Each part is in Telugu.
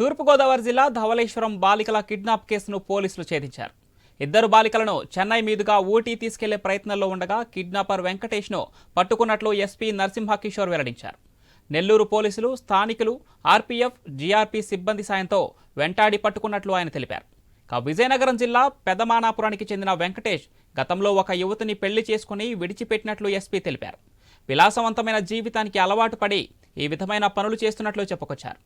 తూర్పుగోదావరి జిల్లా ధవళేశ్వరం బాలికల కిడ్నాప్ కేసును పోలీసులు ఛేదించారు. ఇద్దరు బాలికలను చెన్నై మీదుగా ఊటీ తీసుకెళ్ళే ప్రయత్నంలో ఉండగా కిడ్నాపర్ వెంకటేష్ను పట్టుకున్నట్లు ఎస్పీ నరసింహకిషోర్ వెల్లడించారు. నెల్లూరు పోలీసులు స్థానికులు ఆర్పీఎఫ్ జీఆర్పీ సిబ్బంది సాయంతో వెంటాడి పట్టుకున్నట్లు ఆయన తెలిపారు. ఇక విజయనగరం జిల్లా పెదమానాపురానికి చెందిన వెంకటేష్ గతంలో ఒక యువతిని పెళ్ళి చేసుకుని విడిచిపెట్టినట్లు ఎస్పీ తెలిపారు. విలాసవంతమైన జీవితానికి అలవాటు పడి ఈ విధమైన పనులు చేస్తున్నట్లు చెప్పుకొచ్చారు.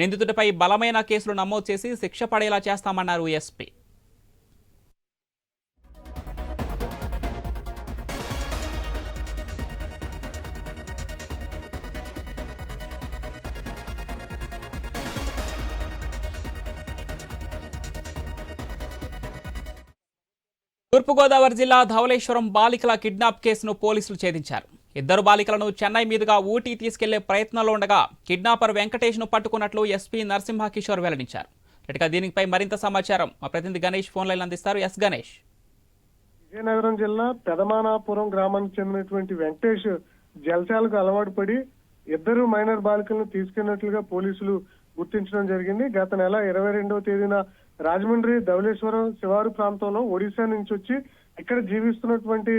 నిందితుడిపై బలమైన కేసులు నమోదు చేసి శిక్ష పడేలా చేస్తామన్నారు ఎస్పీ. తూర్పుగోదావరి జిల్లా ధవళేశ్వరం బాలికల కిడ్నాప్ కేసును పోలీసులు ఛేదించారు. ఇద్దరు బాలికలను చెన్నై మీదుగా ఊటీ తీసుకెళ్ళే ప్రయత్నంలో ఉండగా కిడ్నాపర్ వెంకటేష్ను పట్టుకున్నట్లు ఎస్పీ నరసింహ కిషోర్ వెల్లడించారు. ఇటుగా దీనిపై మరింత సమాచారం మా ప్రతినిధి గణేష్ ఫోన్ లైన్ అందిస్తారు. ఎస్ గణేష్. విజయనగరం జిల్లా పెదమానాపురం గ్రామానికి చెందినటువంటి వెంకటేష్ జలశాలకు అలవాటు పడి ఇద్దరు మైనర్ బాలికలను తీసుకెళ్ళినట్లుగా పోలీసులు గుర్తించడం జరిగింది. గత నెల ఇరవై రెండవ తేదీన రాజమండ్రి ధవళేశ్వరం శివారు ప్రాంతంలో ఒడిశా నుంచి వచ్చి ఇక్కడ జీవిస్తున్నటువంటి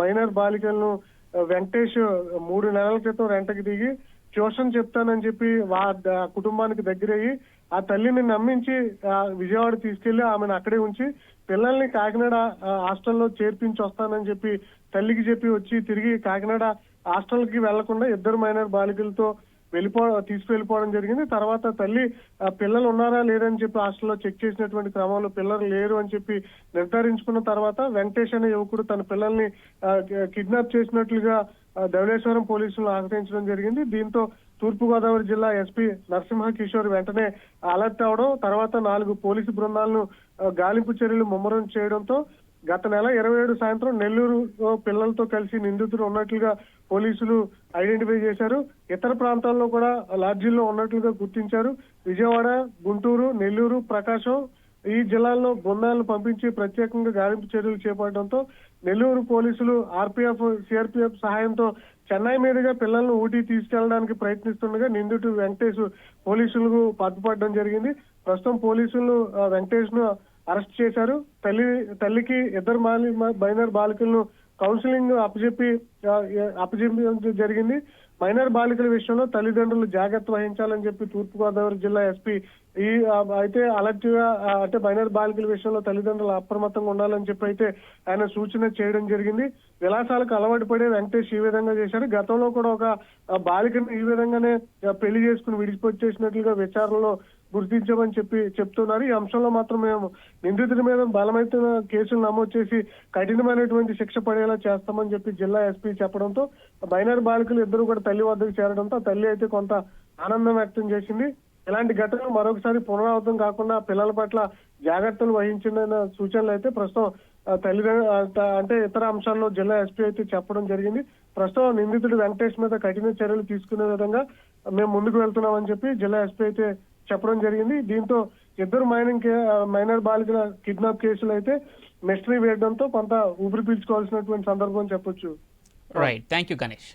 మైనర్ బాలికలను వెంకటేష్ మూడు నెలల క్రితం రెంటకి దిగి ట్యూషన్ చెప్తానని చెప్పి వా కుటుంబానికి దగ్గరయ్యి ఆ తల్లిని నమ్మించి విజయవాడ తీసుకెళ్ళి ఆమెను అక్కడే ఉంచి పిల్లల్ని కాకినాడ ఆ, హాస్టల్లో చేర్పించి వస్తానని చెప్పి తల్లికి చెప్పి వచ్చి తిరిగి కాకినాడ హాస్టల్కి వెళ్ళకుండా ఇద్దరు మైనర్ బాలికలతో వెళ్ళిపో తీసుకువెళ్ళిపోవడం జరిగింది. తర్వాత తల్లి పిల్లలు ఉన్నారా లేరని చెప్పి హాస్టల్లో చెక్ చేసినటువంటి క్రమంలో పిల్లలు లేరు అని చెప్పి నిర్ధారించుకున్న తర్వాత వెంకటేష్ అనే యువకుడు తన పిల్లల్ని కిడ్నాప్ చేసినట్లుగా ధవళేశ్వరం పోలీసులను ఆశ్రయించడం జరిగింది. దీంతో తూర్పుగోదావరి జిల్లా ఎస్పీ నరసింహ కిషోర్ వెంటనే అలర్ట్ అవడం తర్వాత నాలుగు పోలీసు బృందాలను గాలింపు చర్యలు ముమ్మరం చేయడంతో గత నెల ఇరవై ఏడు సాయంత్రం నెల్లూరు పిల్లలతో కలిసి నిందితులు ఉన్నట్లుగా పోలీసులు ఐడెంటిఫై చేశారు. ఇతర ప్రాంతాల్లో కూడా లాడ్జీల్లో ఉన్నట్లుగా గుర్తించారు. విజయవాడ గుంటూరు నెల్లూరు ప్రకాశం ఈ జిల్లాల్లో బృందాలను పంపించి ప్రత్యేకంగా గాలింపు చర్యలు చేపట్టడంతో నెల్లూరు పోలీసులు ఆర్పీఎఫ్ సిఆర్పీఎఫ్ సహాయంతో చెన్నై మీదుగా పిల్లలను ఊటీ తీసుకెళ్ళడానికి ప్రయత్నిస్తుండగా నిందితుడు వెంకటేష్ పోలీసులకు పట్టుపడడం జరిగింది. ప్రస్తుతం పోలీసులు వెంకటేష్ను అరెస్ట్ చేశారు. తల్లి తల్లికి ఇద్దరు బాలి మైనర్ బాలికలను కౌన్సిలింగ్ అప్పచెప్పి అపజయం జరిగింది. మైనర్ బాలికల విషయంలో తల్లిదండ్రులు జాగ్రత్త వహించాలని చెప్పి తూర్పుగోదావరి జిల్లా ఎస్పీ ఈ అయితే అలర్ట్గా అంటే మైనర్ బాలికల విషయంలో తల్లిదండ్రులు అప్రమత్తంగా ఉండాలని చెప్పి అయితే ఆయన సూచన చేయడం జరిగింది. విలాసాలకు అలవాటు పడే వెంకటేష్ ఈ విధంగా చేశారు. గతంలో కూడా ఒక బాలికను ఈ విధంగానే పెళ్ళి చేసుకుని విడిచిపెట్టేసినట్లుగా విచారణలో గుర్తించమని చెప్పి చెప్తున్నారు. ఈ అంశంలో మాత్రం మేము నిందితుడి మీద బలమైన కేసులు నమోదు చేసి కఠినమైనటువంటి శిక్ష పడేలా చేస్తామని చెప్పి జిల్లా ఎస్పీ చెప్పడంతో మైనర్ బాలికలు ఇద్దరు కూడా తల్లి వద్దకు చేరడంతో తల్లి అయితే కొంత ఆనందం వ్యక్తం చేసింది. ఇలాంటి ఘటనలు మరొకసారి పునరావృతం కాకుండా పిల్లల పట్ల జాగ్రత్తలు వహించిన సూచనలు అయితే ప్రస్తుతం తల్లిదండ్రులు అంటే ఇతర అంశాల్లో జిల్లా ఎస్పీ అయితే చెప్పడం జరిగింది. ప్రస్తుతం నిందితుడు వెంకటేష్ మీద కఠిన చర్యలు తీసుకునే విధంగా మేము ముందుకు వెళ్తున్నామని చెప్పి జిల్లా ఎస్పీ అయితే చెప్పడం జరిగింది. దీంతో ఇద్దరు మైనింగ్ కే- మైనర్ బాలికల కిడ్నాప్ కేసులు అయితే మిస్టరీ వేయడంతో కొంత ఊపిరి పీల్చుకోవాల్సినటువంటి సందర్భం చెప్పొచ్చు. right. thank you ganesh